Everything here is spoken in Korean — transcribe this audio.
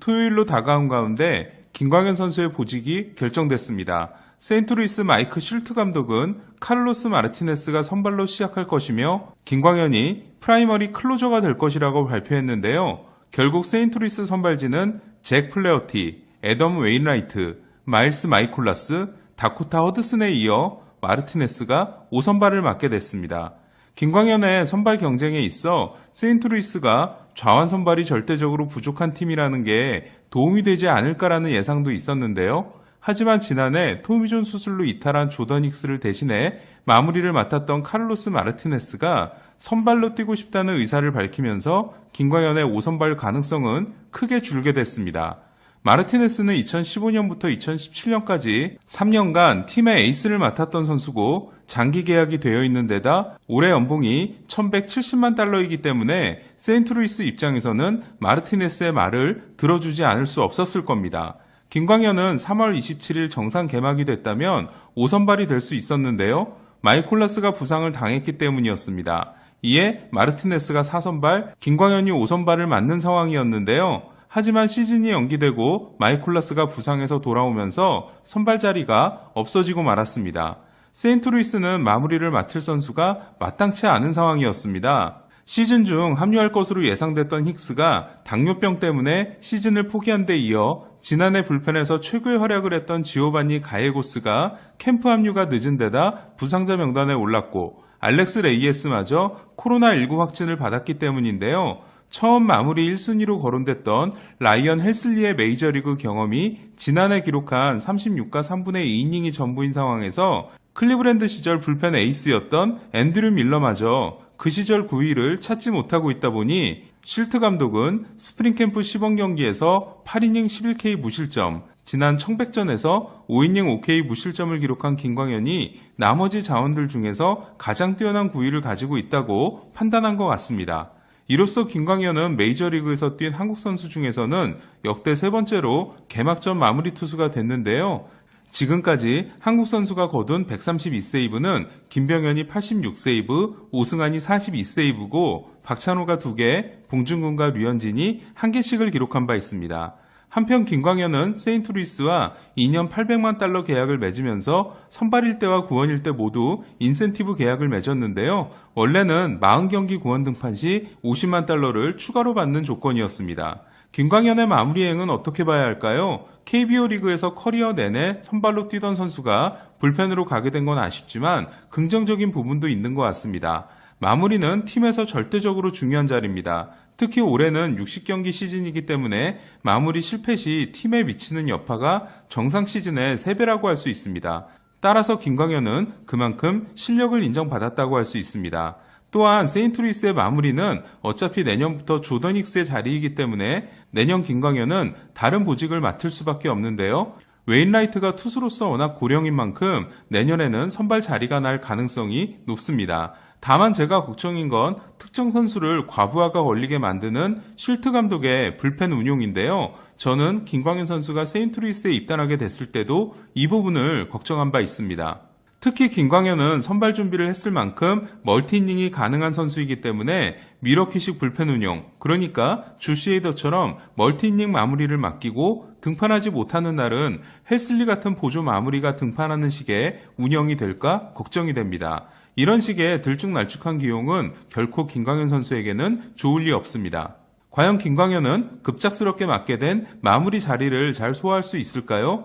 토요일로 다가온 가운데 김광현 선수의 보직이 결정됐습니다. 세인트루이스 마이크 슐트 감독은 카를로스 마르티네스가 선발로 시작할 것이며 김광현이 프라이머리 클로저가 될 것이라고 발표했는데요. 결국 세인트루이스 선발진은 잭 플레어티, 애덤 웨인라이트, 마일스 마이콜라스, 다코타 허드슨에 이어 마르티네스가 5선발을 맡게 됐습니다. 김광현의 선발 경쟁에 있어 세인트루이스가 좌완 선발이 절대적으로 부족한 팀이라는 게 도움이 되지 않을까라는 예상도 있었는데요. 하지만 지난해 토미존 수술로 이탈한 조던 힉스를 대신해 마무리를 맡았던 카를로스 마르티네스가 선발로 뛰고 싶다는 의사를 밝히면서 김광현의 5선발 가능성은 크게 줄게 됐습니다. 마르티네스는 2015년부터 2017년까지 3년간 팀의 에이스를 맡았던 선수고 장기 계약이 되어 있는 데다 올해 연봉이 1170만 달러이기 때문에 세인트루이스 입장에서는 마르티네스의 말을 들어주지 않을 수 없었을 겁니다. 김광현은 3월 27일 정상 개막이 됐다면 5선발이 될 수 있었는데요. 마이콜라스가 부상을 당했기 때문이었습니다. 이에 마르티네스가 4선발, 김광현이 5선발을 맞는 상황이었는데요. 하지만 시즌이 연기되고 마이콜라스가 부상해서 돌아오면서 선발 자리가 없어지고 말았습니다. 세인트루이스는 마무리를 맡을 선수가 마땅치 않은 상황이었습니다. 시즌 중 합류할 것으로 예상됐던 힉스가 당뇨병 때문에 시즌을 포기한 데 이어 지난해 불펜에서 최고의 활약을 했던 지오바니 가에고스가 캠프 합류가 늦은 데다 부상자 명단에 올랐고 알렉스 레이에스마저 코로나19 확진을 받았기 때문인데요. 처음 마무리 1순위로 거론됐던 라이언 헬슬리의 메이저리그 경험이 지난해 기록한 36과 3분의 2이닝이 전부인 상황에서 클리브랜드 시절 불펜 에이스였던 앤드류 밀러마저 그 시절 9위를 찾지 못하고 있다 보니 실트 감독은 스프링 캠프 시범 경기에서 8이닝 11K 무실점, 지난 청백전에서 5이닝 5K 무실점을 기록한 김광현이 나머지 자원들 중에서 가장 뛰어난 9위를 가지고 있다고 판단한 것 같습니다. 이로써 김광현은 메이저리그에서 뛴 한국 선수 중에서는 역대 세 번째로 개막전 마무리 투수가 됐는데요. 지금까지 한국 선수가 거둔 132세이브는 김병현이 86세이브, 오승환이 42세이브고 박찬호가 2개, 봉준군과 류현진이 1개씩을 기록한 바 있습니다. 한편 김광현은 세인트루이스와 2년 800만 달러 계약을 맺으면서 선발일 때와 구원일 때 모두 인센티브 계약을 맺었는데요. 원래는 40경기 구원 등판 시 50만 달러를 추가로 받는 조건이었습니다. 김광현의 마무리행은 어떻게 봐야 할까요? KBO 리그에서 커리어 내내 선발로 뛰던 선수가 불펜으로 가게 된 건 아쉽지만 긍정적인 부분도 있는 것 같습니다. 마무리는 팀에서 절대적으로 중요한 자리입니다. 특히 올해는 60경기 시즌이기 때문에 마무리 실패 시 팀에 미치는 여파가 정상 시즌의 3배라고 할 수 있습니다. 따라서 김광현은 그만큼 실력을 인정받았다고 할 수 있습니다. 또한 세인트루이스의 마무리는 어차피 내년부터 조던 힉스의 자리이기 때문에 내년 김광현은 다른 보직을 맡을 수밖에 없는데요. 웨인라이트가 투수로서 워낙 고령인 만큼 내년에는 선발 자리가 날 가능성이 높습니다. 다만 제가 걱정인 건 특정 선수를 과부하가 걸리게 만드는 쉴트 감독의 불펜 운용인데요. 저는 김광현 선수가 세인트루이스에 입단하게 됐을 때도 이 부분을 걱정한 바 있습니다. 특히 김광현은 선발 준비를 했을 만큼 멀티이닝이 가능한 선수이기 때문에 미러키식 불펜 운용, 그러니까 주시에이더처럼 멀티이닝 마무리를 맡기고 등판하지 못하는 날은 헬슬리 같은 보조 마무리가 등판하는 식의 운영이 될까 걱정이 됩니다. 이런 식의 들쭉날쭉한 기용은 결코 김광현 선수에게는 좋을 리 없습니다. 과연 김광현은 급작스럽게 맡게 된 마무리 자리를 잘 소화할 수 있을까요?